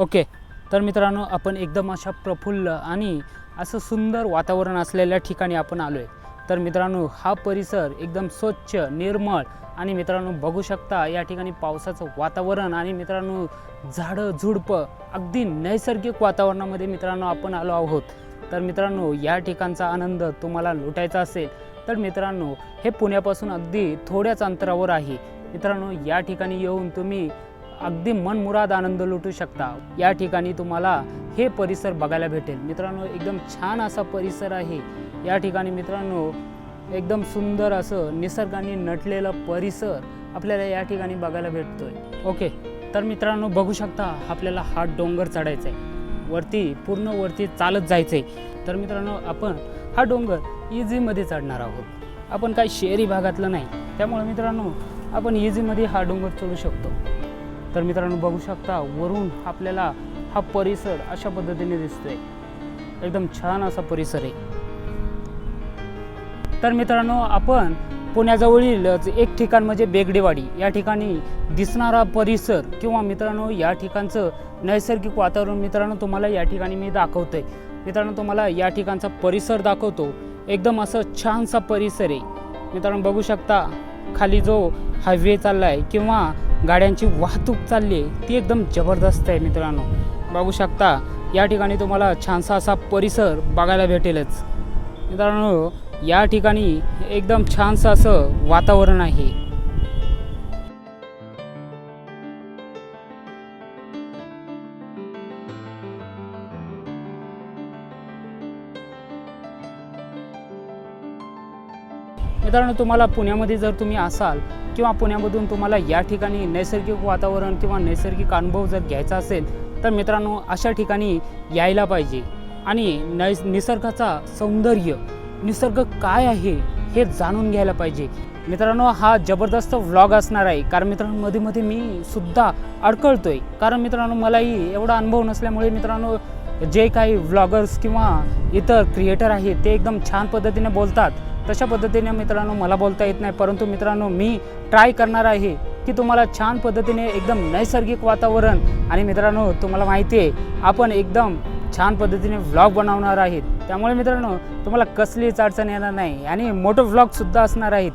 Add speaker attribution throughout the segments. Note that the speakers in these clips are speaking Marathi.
Speaker 1: ओके. तर मित्रांनो आपण एकदम अशा प्रफुल्ल आणि असं सुंदर वातावरण असलेल्या ठिकाणी आपण आलो आहे तर मित्रांनो हा परिसर एकदम स्वच्छ निर्मळ आणि मित्रांनो बघू शकता या ठिकाणी पावसाचं वातावरण आणि मित्रांनो झाडं झुडपं अगदी नैसर्गिक वातावरणामध्ये मित्रांनो आपण आलो आहोत. तर मित्रांनो या ठिकाणचा आनंद तुम्हाला लुटायचा असेल तर मित्रांनो हे पुण्यापासून अगदी थोड्याच अंतरावर आहे. मित्रांनो या ठिकाणी येऊन तुम्ही अगदी मनमुराद आनंद लुटू शकता. या ठिकाणी तुम्हाला हे परिसर बघायला भेटेल. मित्रांनो एकदम छान असा परिसर आहे. या ठिकाणी मित्रांनो एकदम सुंदर असं निसर्गाने नटलेलं परिसर आपल्याला या ठिकाणी बघायला भेटतोय. ओके तर मित्रांनो बघू शकता आपल्याला हा डोंगर चढायचा आहे. वरती पूर्ण वरती चालत जायचं आहे तर मित्रांनो आपण हा डोंगर इझीमध्ये चढणार आहोत. आपण काही शहरी भागातलं नाही. त्यामुळे मित्रांनो आपण इझीमध्ये हा डोंगर चढू शकतो. तर मित्रांनो बघू शकता वरून आपल्याला हा परिसर अशा पद्धतीने दिसतोय. एकदम छान असा परिसर आहे. तर मित्रांनो आपण पुण्याजवळीलच एक ठिकाण म्हणजे बेगडेवाडी या ठिकाणी दिसणारा परिसर किंवा मित्रांनो या ठिकाणचं नैसर्गिक वातावरण मित्रांनो तुम्हाला या ठिकाणी मी दाखवतोय. मित्रांनो तुम्हाला या ठिकाणचा परिसर दाखवतो. एकदम असं छानसा परिसर आहे. मित्रांनो बघू शकता खाली जो हायवे चालला आहे किंवा गाड्यांची वाहतूक चालली आहे ती एकदम जबरदस्त आहे मित्रांनो. बघू शकता या ठिकाणी तुम्हाला छानसा असा परिसर बघायला भेटेलच. मित्रांनो या ठिकाणी एकदम छानसं असं वातावरण आहे. मित्रांनो तुम्हाला पुण्यामध्ये जर तुम्ही असाल किंवा पुण्यामधून तुम्हाला या ठिकाणी नैसर्गिक वातावरण किंवा नैसर्गिक अनुभव जर घ्यायचा असेल तर मित्रांनो अशा ठिकाणी यायला पाहिजे. आणि नै निसर्गाचा सौंदर्य निसर्ग काय आहे हे जाणून घ्यायला पाहिजे. मित्रांनो हा जबरदस्त व्लॉग असणार आहे. कारण मित्रांनो मध्ये मध्ये मी सुद्धा अडकळतो आहे कारण मित्रांनो मलाही एवढा अनुभव नसल्यामुळे मित्रांनो जे काही व्लॉगर्स किंवा इतर क्रिएटर आहेत ते एकदम छान पद्धतीने बोलतात. तशा पद्धतीने मित्रांनो मला बोलता येत नाही परंतु मित्रांनो मी ट्राय करणार आहे की तुम्हाला छान पद्धतीने एकदम नैसर्गिक वातावरण आणि मित्रांनो तुम्हाला माहिती आहे आपण एकदम छान पद्धतीने व्लॉग बनवणार आहेत. त्यामुळे मित्रांनो तुम्हाला कसलीच अडचण येणार नाही आणि मोठं व्लॉगसुद्धा असणार आहेत.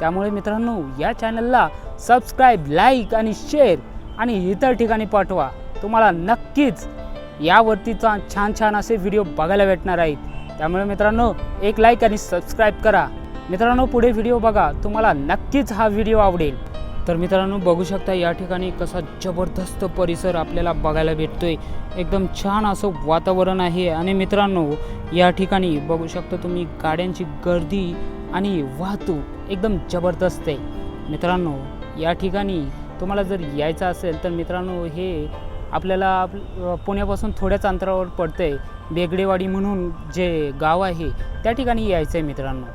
Speaker 1: त्यामुळे मित्रांनो या चॅनलला सबस्क्राईब लाईक आणि शेअर आणि इतर ठिकाणी पाठवा. तुम्हाला नक्कीच यावरतीचा छान छान असे व्हिडिओ बघायला भेटणार आहेत. त्यामुळे मित्रांनो एक लाईक आणि सबस्क्राईब करा. मित्रांनो पुढे व्हिडिओ बघा. तुम्हाला नक्कीच हा व्हिडिओ आवडेल. तर मित्रांनो बघू शकता या ठिकाणी कसा जबरदस्त परिसर आपल्याला बघायला भेटतोय. एकदम छान असं वातावरण आहे. आणि मित्रांनो या ठिकाणी बघू शकता तुम्ही गाड्यांची गर्दी आणि वाहतूक एकदम जबरदस्त आहे. मित्रांनो या ठिकाणी तुम्हाला जर यायचं असेल तर मित्रांनो हे आपल्याला आप- पुण्यापासून थोड्याच अंतरावर पडतं आहे बेगडेवाडी म्हणून जे गाव आहे त्या ठिकाणी यायचं आहे मित्रांनो.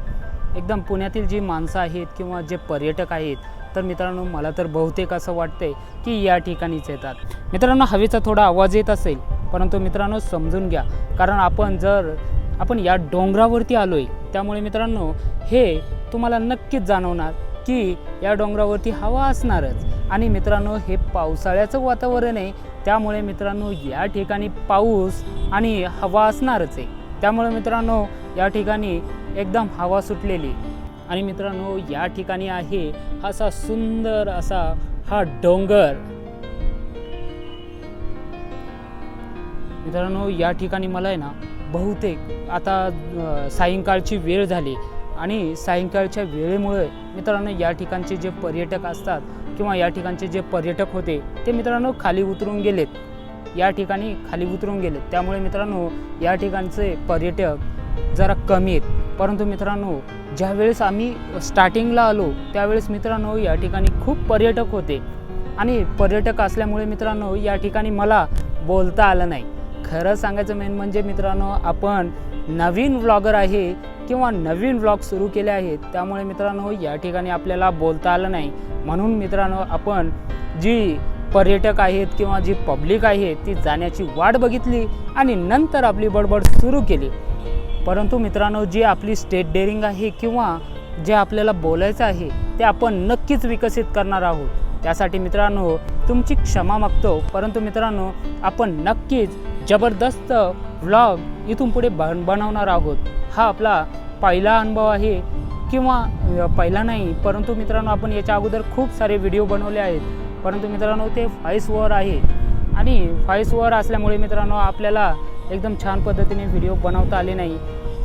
Speaker 1: एकदम पुण्यातील जी माणसं आहेत किंवा जे पर्यटक आहेत तर मित्रांनो मला तर बहुतेक असं वाटतंय की या ठिकाणीच येतात. मित्रांनो हवेचा थोडा आवाज येत असेल परंतु मित्रांनो समजून घ्या. कारण आपण जर आपण या डोंगरावरती आलो आहे त्यामुळे मित्रांनो हे तुम्हाला नक्कीच जाणवणार की या डोंगरावरती हवा असणारच. आणि मित्रांनो हे पावसाळ्याचं वातावरण आहे. त्यामुळे मित्रांनो या ठिकाणी पाऊस आणि हवा असणारच आहे. त्यामुळे मित्रांनो या ठिकाणी एकदम हवा सुटलेली आणि मित्रांनो या ठिकाणी आहे असा सुंदर असा हा डोंगर. मित्रांनो या ठिकाणी मला आहे ना बहुतेक आता सायंकाळची वेळ झाली. आणि सायंकाळच्या वेळेमुळे मित्रांनो या ठिकाणचे जे पर्यटक असतात किंवा या ठिकाणचे जे पर्यटक होते ते मित्रांनो खाली उतरून गेलेत. या ठिकाणी खाली उतरून गेलेत. त्यामुळे मित्रांनो या ठिकाणचे पर्यटक जरा कमी आहेत. परंतु मित्रांनो ज्यावेळेस आम्ही स्टार्टिंगला आलो त्यावेळेस मित्रांनो या ठिकाणी खूप पर्यटक होते. आणि पर्यटक असल्यामुळे मित्रांनो या ठिकाणी मला बोलता आलं नाही. खरं सांगायचं मेन म्हणजे मित्रांनो आपण नवीन व्लॉगर आहे किंवा नवीन व्लॉग सुरू केले आहेत त्यामुळे मित्रांनो या ठिकाणी आपल्याला बोलता आलं नाही. म्हणून मित्रांनो आपण जी पर्यटक आहेत किंवा जी पब्लिक आहे ती जाण्याची वाट बघितली आणि नंतर आपली बडबड सुरू केली. परंतु मित्रांनो जी आपली स्टेट डेअरिंग आहे किंवा जे आपल्याला बोलायचं आहे ते आपण नक्कीच विकसित करणार आहोत. त्यासाठी मित्रांनो तुमची क्षमा मागतो. परंतु मित्रांनो आपण नक्कीच जबरदस्त व्लॉग इथून पुढे बन बनवणार आहोत. हा आपला पहिला अनुभव आहे किंवा पहिला नाही परंतु मित्रांनो आपण याच्या अगोदर खूप सारे व्हिडिओ बनवले आहेत. परंतु मित्रांनो ते व्हॉईसवर आहे. आणि व्हॉईसवर असल्यामुळे मित्रांनो आपल्याला एकदम छान पद्धतीने व्हिडिओ बनवता आले नाही.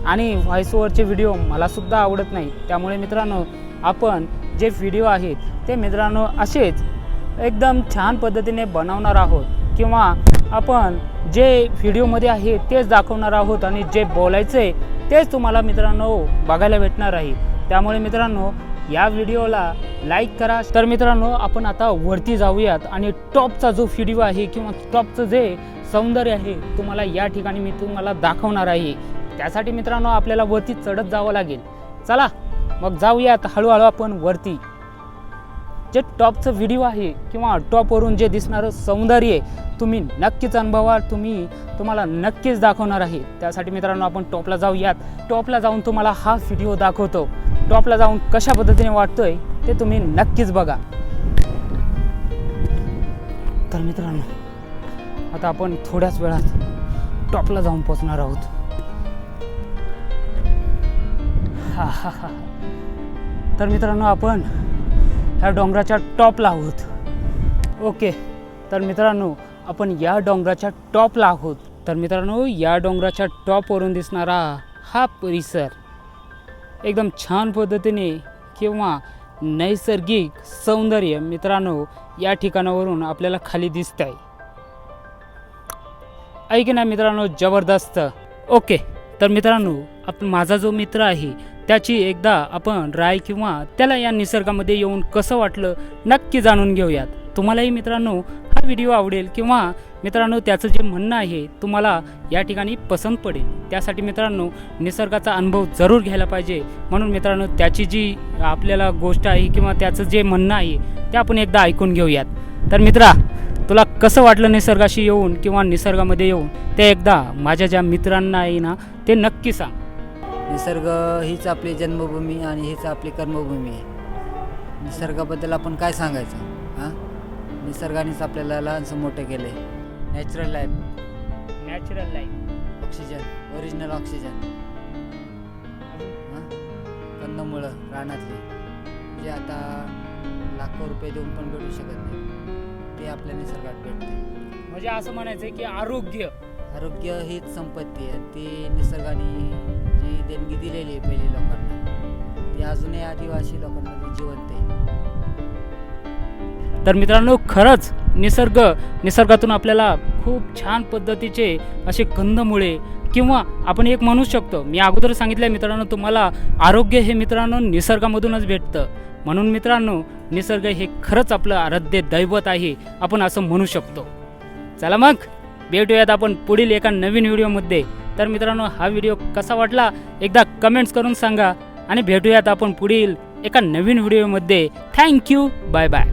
Speaker 1: आणि व्हॉईसवरचे व्हिडिओ मलासुद्धा आवडत नाही. त्यामुळे मित्रांनो आपण जे व्हिडिओ आहेत ते मित्रांनो असेच एकदम छान पद्धतीने बनवणार आहोत. किंवा आपण जे व्हिडिओमध्ये आहे तेच दाखवणार आहोत आणि जे बोलायचं आहे तेच तुम्हाला मित्रांनो बघायला भेटणार आहे. त्यामुळे मित्रांनो या व्हिडिओला लाईक करा. तर मित्रांनो आपण आता वरती जाऊयात आणि टॉपचा जो व्हिडिओ आहे किंवा टॉपचं जे सौंदर्य आहे तुम्हाला या ठिकाणी मी तुम्हाला दाखवणार आहे. त्यासाठी मित्रांनो आपल्याला वरती चढत जावं लागेल. चला मग जाऊयात. हळूहळू आपण वरती. जे टॉपचं व्हिडिओ आहे किंवा टॉपवरून जे दिसणारं सौंदर्य तुम्ही नक्कीच अनुभवाल तुम्ही तुम्हाला नक्कीच दाखवणार आहे. त्यासाठी मित्रांनो आपण टॉपला जाऊयात. टॉपला जाऊन तुम्हाला हा व्हिडिओ दाखवतो. टॉपला जाऊन कशा पद्धतीने वाटतोय ते तुम्ही नक्कीच बघा. तर मित्रांनो आता आपण थोड्याच वेळात टॉपला जाऊन पोचणार आहोत. हा हा हा. तर मित्रांनो आपण ह्या डोंगराच्या टॉपला आहोत. ओके तर मित्रांनो आपण या डोंगराच्या टॉपला आहोत. तर मित्रांनो या डोंगराच्या टॉपवरून दिसणारा हा परिसर एकदम छान पद्धतीने किंवा नैसर्गिक सौंदर्य मित्रांनो या ठिकाणावरून आपल्याला खाली दिसत आहे ऐक ना मित्रांनो जबरदस्त. ओके तर मित्रांनो आप माझा जो मित्र आहे त्याची एकदा आपण राय किंवा त्याला या निसर्गामध्ये येऊन कसं वाटलं नक्की जाणून घेऊयात. तुम्हालाही मित्रांनो हा व्हिडिओ आवडेल किंवा मित्रांनो त्याचं जे म्हणणं आहे तुम्हाला या ठिकाणी पसंत पडेल. त्यासाठी मित्रांनो निसर्गाचा अनुभव जरूर घ्यायला पाहिजे. म्हणून मित्रांनो त्याची जी आपल्याला गोष्ट आहे किंवा त्याचं जे म्हणणं आहे ते आपण एकदा ऐकून घेऊयात. तर मित्रा तुला कसं वाटलं निसर्गाशी येऊन किंवा निसर्गामध्ये येऊन? ते एकदा माझ्या ज्या मित्रांना आहे ना ते नक्की सांग.
Speaker 2: निसर्ग हीच आपली जन्मभूमी आणि हीच आपली कर्मभूमी आहे. निसर्गाबद्दल आपण काय सांगायचं हां? निसर्गानेच आपल्याला लहानसं मोठं केलं आहे natural life
Speaker 1: natural life
Speaker 2: oxygen original oxygen हां? कंदमुळं रानातली. जे आता लाखो रुपये देऊन पण भेटू शकत नाही. ते आपल्या निसर्गात भेटते.
Speaker 1: म्हणजे असं म्हणायचं की आरोग्य.
Speaker 2: आरोग्य हीच संपत्ती आहे. ती निसर्गाने जी देणगी दिलेली आहे पहिले लोकांना. ती अजूनही आदिवासी लोकांमध्ये जिवंत आहे.
Speaker 1: तर मित्रांनो खरंच निसर्ग निसर्गातून आपल्याला खूप छान पद्धतीचे असे कंदमुळे किंवा आपण एक म्हणू शकतो मी अगोदर सांगितलं मित्रांनो तुम्हाला आरोग्य हे मित्रांनो निसर्गामधूनच भेटतं. म्हणून मित्रांनो निसर्ग हे खरंच आपलं आराध्य दैवत आहे आपण असं म्हणू शकतो. चला मग भेटूयात आपण पुढील एका नवीन व्हिडिओमध्ये. तर मित्रांनो हा व्हिडिओ कसा वाटला एकदा कमेंट्स करून सांगा आणि भेटूयात आपण पुढील एका नवीन व्हिडिओमध्ये. Thank you bye bye